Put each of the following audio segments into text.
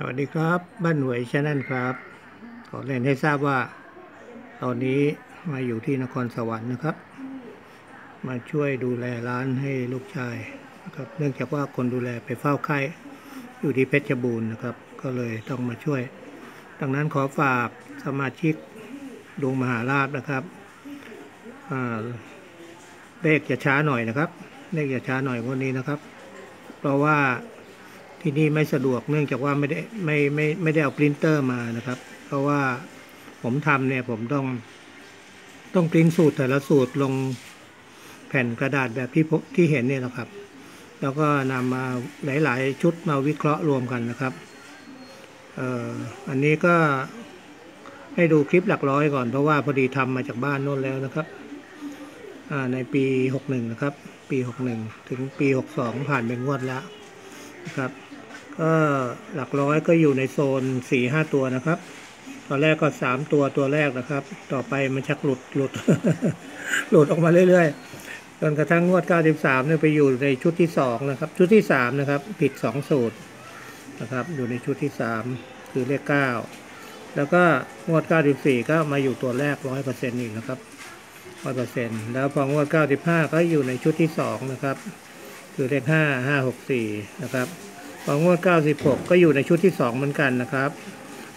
สวัสดีครับบ้านหน่วยชาแนลครับ ขอเรียนให้ทราบว่า ตอนนี้มาอยู่ที่นครสวรรค์นะครับ มาช่วยดูแลร้านให้ลูกชายนะครับ เนื่องจากว่าคนดูแลไปเฝ้าไข้อยู่ที่เพชรบูรณ์นะครับ ก็เลยต้องมาช่วย ดังนั้นขอฝากสมาชิกดวงมหาราชนะครับอ่าเลขจะช้าหน่อยนะครับเลขจะช้าหน่อยวันนี้นะครับ เพราะว่า ที่นี่ไม่สะดวกเนื่องจากว่าไม่ได้ไม่ไม่ไม่ได้เอาปรินเตอร์มานะครับ เพราะว่าผมทำเนี่ยผมต้องต้องปริ้นสูตรแต่ละสูตรลงแผ่นกระดาษแบบที่พบที่เห็นเนี่ยนะครับ แล้วก็นำมาหลาย ๆ ชุดมาวิเคราะห์รวมกันนะครับเอ่ออันนี้ก็ให้ดูคลิปหลักร้อยก่อนเพราะว่าพอดีทำมาจากบ้านโน้นแล้วนะครับอ่าในปี 61 นะครับ ปี 61 ถึงปี 62 ผ่านไปงวดแล้วนะครับ ก็หลักร้อยก็อยู่ในโซนสี่ห้าตัวนะครับ ตอนแรกก็สามตัวตัวแรกนะครับ ต่อไปมันชักหลุดหลุด หลุดออกมาเรื่อยๆจนกระทั่งงวด93เนี่ยไปอยู่ในชุดที่สองนะครับ ชุดที่สามนะครับ ผิดสองสูตรนะครับ อยู่ในชุดที่สามคือเลขเก้าแล้วก็งวด 94 ก็มาอยู่ตัวแรกร้อยเปอร์เซ็นต์อีกนะครับร้อยเปอร์เซ็นต์แล้วพองวด 95 ก็อยู่ในชุดที่สองนะครับ คือเลขห้าห้าหกสี่นะครับ ของงวดเก้าสิบหกก็อยู่ในชุดที่สองเหมือนกันนะครับ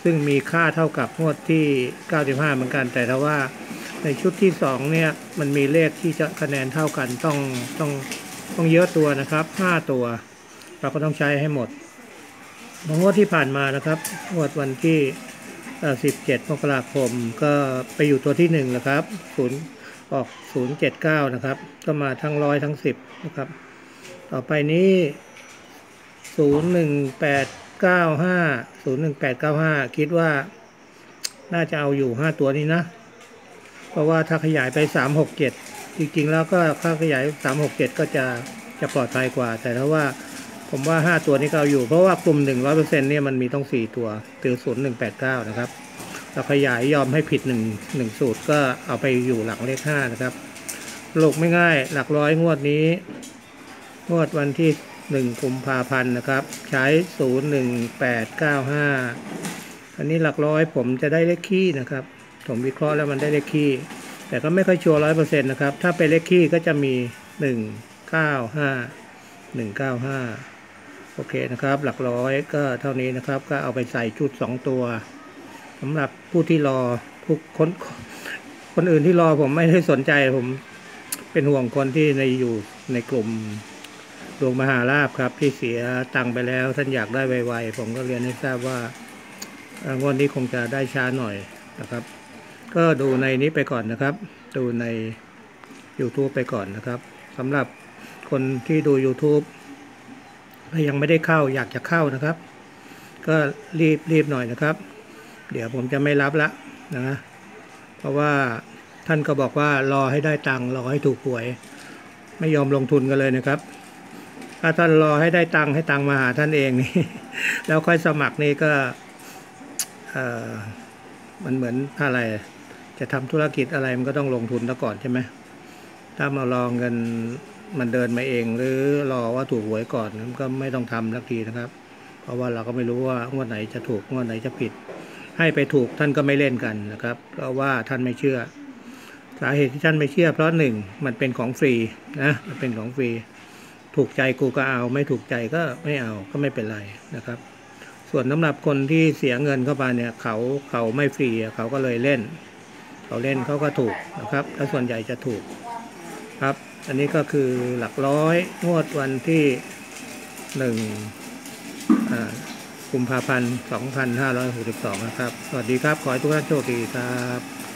ซึ่งมีค่าเท่ากับงวดที่เก้าสิบห้าเหมือนกัน แต่ถ้าว่าในชุดที่สองเนี่ย มันมีเลขที่จะคะแนนเท่ากันต้องต้องต้องเยอะตัวนะครับห้าตัว เราก็ต้องใช้ให้หมดของงวดที่ผ่านมานะครับงวดวันที่สิบเจ็ดมกราคม ก็ไปอยู่ตัวที่หนึ่งนะครับศูนย์ออกศูนย์เจ็ดเก้านะครับ ก็มาทั้งร้อยทั้งสิบนะครับ ต่อไปนี้ ศูนย์หนึ่งแปดเก้าห้าศูนย์หนึ่งแปดเก้าห้าคิดว่าน่าจะเอาอยู่ห้าตัวนี้นะ เพราะว่าถ้าขยายไปสามหกเจ็ดจริงๆ แล้วก็ถ้าขยายสามหกเจ็ดก็จะจะปลอดภัยกว่า แต่ถ้าว่าผมว่าห้าตัวนี้ก็เอาอยู่ เพราะว่ากลุ่มหนึ่งร้อยเปอร์เซ็นต์เนี่ยมันมีต้องสี่ตัวคือศูนย์หนึ่งแปดเก้านะครับเราขยายยอมให้ผิดหนึ่งหนึ่งสูตรก็เอาไปอยู่หลังเลขห้านะครับโลกไม่ง่าย หลักร้อยงวดนี้ งวดวันที่ หนึ่งกุมภาพันธ์นะครับ ใช้ศูนย์หนึ่งแปดเก้าห้าอันนี้หลักร้อยผมจะได้เลขคี่นะครับ ผมวิเคราะห์แล้วมันได้เลขคี่แต่ก็ไม่ค่อยชัวร์ร้อยเปอร์เซ็นต์นะครับ ถ้าเป็นเลขคี่ก็จะมีหนึ่งเก้าห้าหนึ่งเก้าห้าโอเคนะครับ หลักร้อยก็เท่านี้นะครับ ก็เอาไปใส่ชุดสองตัวสำหรับผู้ที่รอผู้คนคนอื่นที่รอผมไม่ได้สนใจผมเป็นห่วงคนที่ในอยู่ในกลุ่ม ดวงมหาลาภครับที่เสียตังไปแล้ว ท่านอยากได้ไวๆผมก็เรียนให้ทราบว่างวดนี้คงจะได้ช้าหน่อยนะครับ ก็ดูในนี้ไปก่อนนะครับ ดูใน YouTube ไปก่อนนะครับสำหรับคนที่ดู YouTube ถ้ายังไม่ได้เข้าอยากจะเข้านะครับ ก็รีบรีบหน่อยนะครับ เดี๋ยวผมจะไม่รับละนะเพราะว่าท่านก็บอกว่ารอให้ได้ตังค์รอให้ถูกหวย ไม่ยอมลงทุนกันเลยนะครับ ถ้าท่านรอให้ได้ตังค์ให้ตังค์มาหาท่านเองนี่แล้วค่อยสมัครนี่ก็มันเหมือนอะไร จะทำธุรกิจอะไรมันก็ต้องลงทุนซะก่อนใช่ไหมถ้ามารอเงินมันเดินมาเอง หรือรอว่าถูกหวยก่อนมันก็ไม่ต้องทำสักทีนะครับ เพราะว่าเราก็ไม่รู้ว่างวดไหนจะถูกงวดไหนจะผิด ให้ไปถูกท่านก็ไม่เล่นกันนะครับ เพราะว่าท่านไม่เชื่อ สาเหตุที่ท่านไม่เชื่อ เพราะหนึ่งมันเป็นของฟรีนะมันเป็นของฟรี ถูกใจกูก็เอา ไม่ถูกใจก็ไม่เอาก็ไม่เป็นไรนะครับ ส่วนสำหรับคนที่เสียเงินเข้าไปเนี่ยเขาเขาไม่ฟรีเขาก็เลยเล่น เขาเล่นเขาก็ถูกนะครับแล้วส่วนใหญ่จะถูกครับ อันนี้ก็คือหลักร้อยงวดวันที่หนึ่งอ่ากุมภาพันธ์ 2562 นะครับ สวัสดีครับ ขอให้ทุกท่านโชคดีครับ